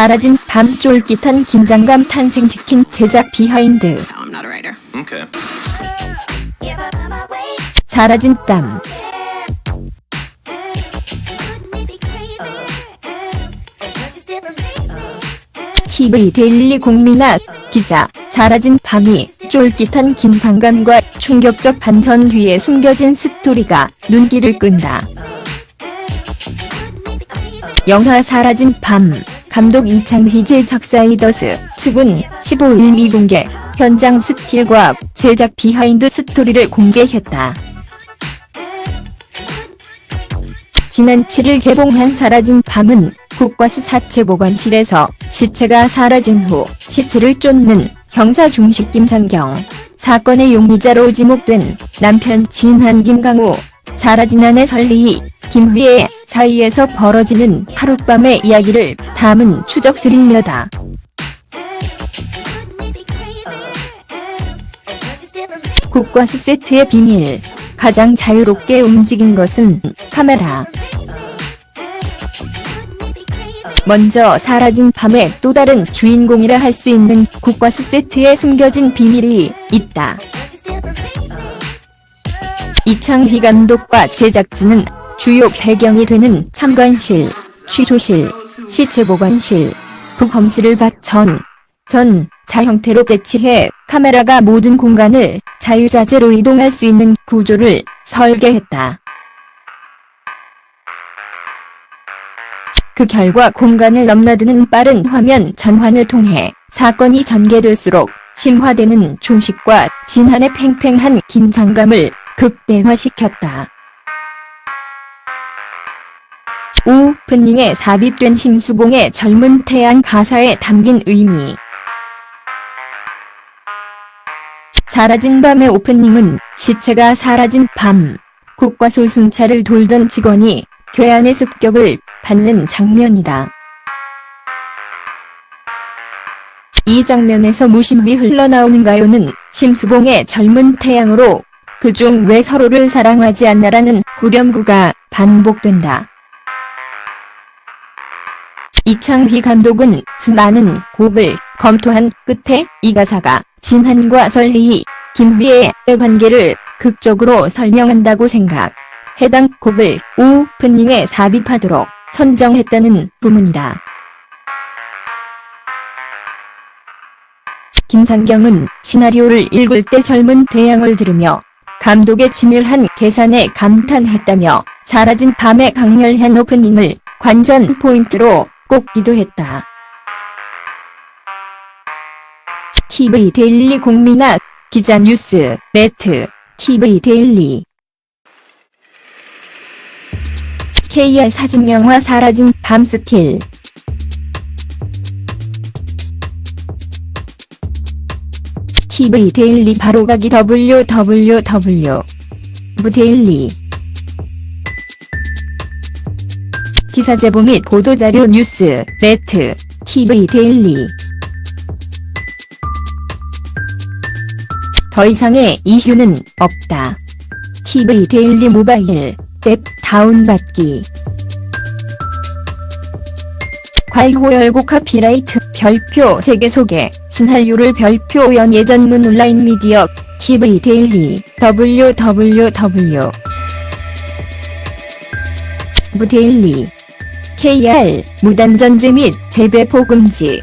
사라진 밤 쫄깃한 긴장감 탄생시킨 제작 비하인드. No, I'm not a writer. Okay. 사라진 땀. TV 데일리 공민아 기자 사라진 밤이 쫄깃한 긴장감과 충격적 반전 뒤에 숨겨진 스토리가 눈길을 끈다. 영화 사라진 밤 감독 이창휘 제 작 사 이더스 측은 15일 미공개. 현장 스틸과 제작 비하인드 스토리를 공개했다. 지난 7일 개봉한 사라진 밤은 국가수사체 보관실에서 시체가 사라진 후 시체를 쫓는 형사 중식 김상경, 사건의 용의자로 지목된 남편 진한 김강우, 사라진 아내 설리, 김휘의 사이에서 벌어지는 하룻밤의 이야기를 담은 추적 스릴러다. 국과수 세트의 비밀. 가장 자유롭게 움직인 것은 카메라. 먼저 사라진 밤의 또 다른 주인공이라 할 수 있는 국과수 세트에 숨겨진 비밀이 있다. 이창휘 감독과 제작진은 주요 배경이 되는 참관실, 취소실, 시체 보관실, 부검실을 박전, 전, 자 형태로 배치해 카메라가 모든 공간을 자유자재로 이동할 수 있는 구조를 설계했다. 그 결과 공간을 넘나드는 빠른 화면 전환을 통해 사건이 전개될수록 심화되는 중식과 진한의 팽팽한 긴장감을 극대화시켰다. 오프닝에 삽입된 심수봉의 젊은 태양 가사에 담긴 의미. 사라진 밤의 오프닝은 시체가 사라진 밤, 국과수 순찰을 돌던 직원이 괴한의 습격을 받는 장면이다. 이 장면에서 무심히 흘러나오는 가요는 심수봉의 젊은 태양으로 그중 왜 서로를 사랑하지 않나라는 후렴구가 반복된다. 이창휘 감독은 수많은 곡을 검토한 끝에 이 가사가 진한과 설리, 김휘의 관계를 극적으로 설명한다고 생각. 해당 곡을 오프닝에 삽입하도록 선정했다는 부문이다. 김상경은 시나리오를 읽을 때 젊은 태양을 들으며 감독의 치밀한 계산에 감탄했다며 사라진 밤의 강렬한 오프닝을 관전 포인트로 꼽기도 했다. TV 데일리 공민아 기자 뉴스 네트 TV 데일리. KR 사진 영화 사라진 밤 스틸. TV 데일리 바로가기 www 무데일리 기사 제보 및 보도자료 뉴스 네트 TV 데일리. 더 이상의 이슈는 없다. TV 데일리 모바일 앱 다운받기. 괄호열고 카피라이트 별표 세계 소개. 신한류를 별표 연예 전문 온라인 미디어 TV 데일리. www 무데일리 KR 무단전제 및 재배포 금지